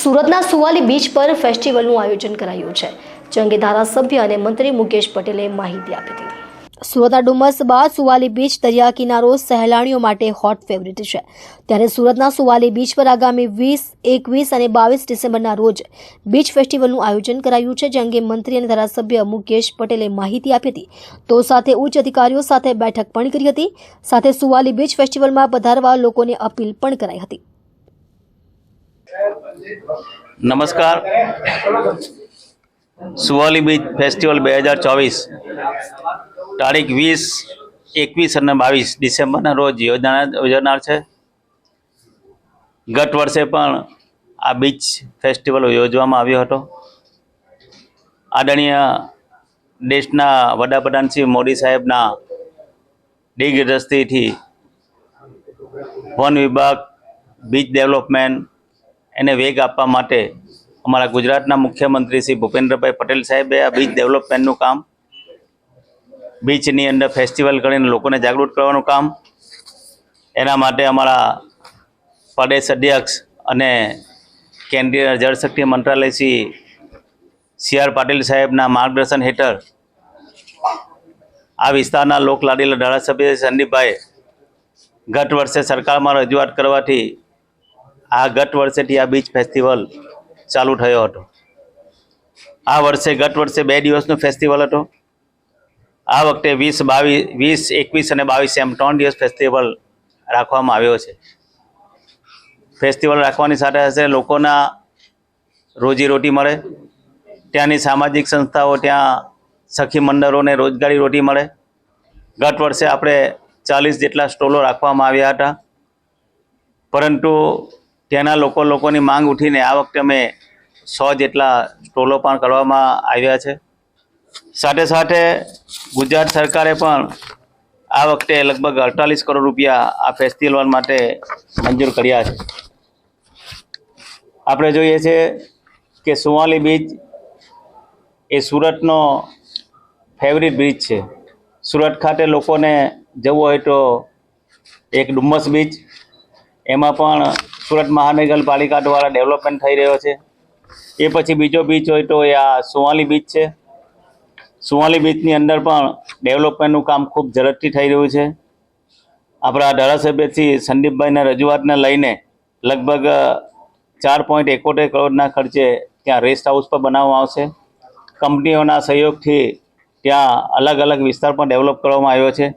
સુરતના સુવાલી બીચ પર ફેસ્ટિવલનું આયોજન કરાયું છે, જે અંગે ધારાસભ્ય અને મંત્રી મુકેશ પટેલે માહિતી આપી હતી. સુરતના ડુમસ બાદ સુવાલી બીચ દરિયા કિનારો સહેલાણીઓ માટે હોટ ફેવરિટ છે. ત્યારે સુરતના સુવાલી બીચ પર આગામી વીસ, એકવીસ અને બાવીસ ડિસેમ્બરના રોજ બીચ ફેસ્ટિવલનું આયોજન કરાયું છે, જે અંગે મંત્રી અને ધારાસભ્ય મુકેશ પટેલે માહિતી આપી હતી. તો સાથે ઉચ્ચ અધિકારીઓ સાથે બેઠક પણ કરી હતી. સાથે સુવાલી બીચ ફેસ્ટિવલમાં પધારવા લોકોને અપીલ પણ કરાઈ હતી. નમસ્કાર. સુવાલી બીચ ફેસ્ટિવલ બે હજાર ચોવીસ, તારીખ વીસ, એકવીસ અને બાવીસ ડિસેમ્બરના રોજ યોજના યોજાનાર છે. ગત વર્ષે પણ આ બીચ ફેસ્ટિવલ યોજવામાં આવ્યો હતો. આદરણીય દેશના વડાપ્રધાન શ્રી મોદી સાહેબના દિગ્રસ્તીથી વન વિભાગ બીચ ડેવલપમેન્ટ એને વેગ આપવા માટે અમારા ગુજરાતના મુખ્યમંત્રી શ્રી ભૂપેન્દ્રભાઈ પટેલ સાહેબે આ બીચ ડેવલપમેન્ટનું કામ, બીચની અંદર ફેસ્ટિવલ કરીને લોકોને જાગૃત કરવાનું કામ, એના માટે અમારા પ્રદેશ અધ્યક્ષ અને કેન્દ્રીય જળશક્તિ મંત્રાલય શ્રી સી આર પાટીલ સાહેબના માર્ગદર્શન હેઠળ આ વિસ્તારના લોકલાડીલા ધારાસભ્ય સંદીપભાઈ ગત વર્ષે સરકારમાં રજૂઆત કરવાથી આ ગત વર્ષેથી આ બીચ ફેસ્ટિવલ ચાલુ થયો હતો. આ વર્ષે ગત વર્ષે બે દિવસનો ફેસ્ટિવલ હતો. આ વખતે વીસ બાવીસ વીસ, એકવીસ અને બાવીસ એમ ત્રણ દિવસ ફેસ્ટિવલ રાખવામાં આવ્યો છે. ફેસ્ટિવલ રાખવાની સાથે સાથે લોકોના રોજીરોટી મળે. ત્યાંની સામાજિક સંસ્થાઓ, ત્યાં સખી મંડળોને રોજગારી રોટી મળે. ગત વર્ષે આપણે ચાલીસ જેટલા સ્ટોલો રાખવામાં આવ્યા હતા. પરંતુ ત્યાંના લોકો લોકોની માંગ ઉઠીને આ વખતે અમે સો જેટલા સ્ટોલો પણ કરવામાં આવ્યા છે. સાથે સાથે ગુજરાત સરકારે પણ આ વખતે લગભગ અડતાલીસ કરોડ રૂપિયા આ ફેસ્ટિવલ માટે મંજૂર કર્યા છે. આપણે જોઈએ છે કે સુવાલી બીચ એ સુરતનો ફેવરિટ બીચ છે. સુરત ખાતે લોકોને જવું હોય તો એક ડુમ્મસ બીચ, એમાં પણ સુરત મહાનગરપાલિકા દ્વારા ડેવલપમેન્ટ થઈ રહ્યો છે. એ પછી બીજો બીચ હોય તો એ આ સુવાલી બીચ છે. સુવાલી બીચની અંદર પણ ડેવલપમેન્ટનું કામ ખૂબ ઝડપથી થઈ રહ્યું છે. આપણા ધારાસભ્યથી સંદીપભાઈના રજૂઆતને લઈને લગભગ ચાર પોઈન્ટ એકોતેર કરોડના ખર્ચે ત્યાં રેસ્ટ હાઉસ પણ બનાવવામાં આવશે. કંપનીઓના સહયોગથી ત્યાં અલગ અલગ વિસ્તાર પણ ડેવલપ કરવામાં આવ્યો છે.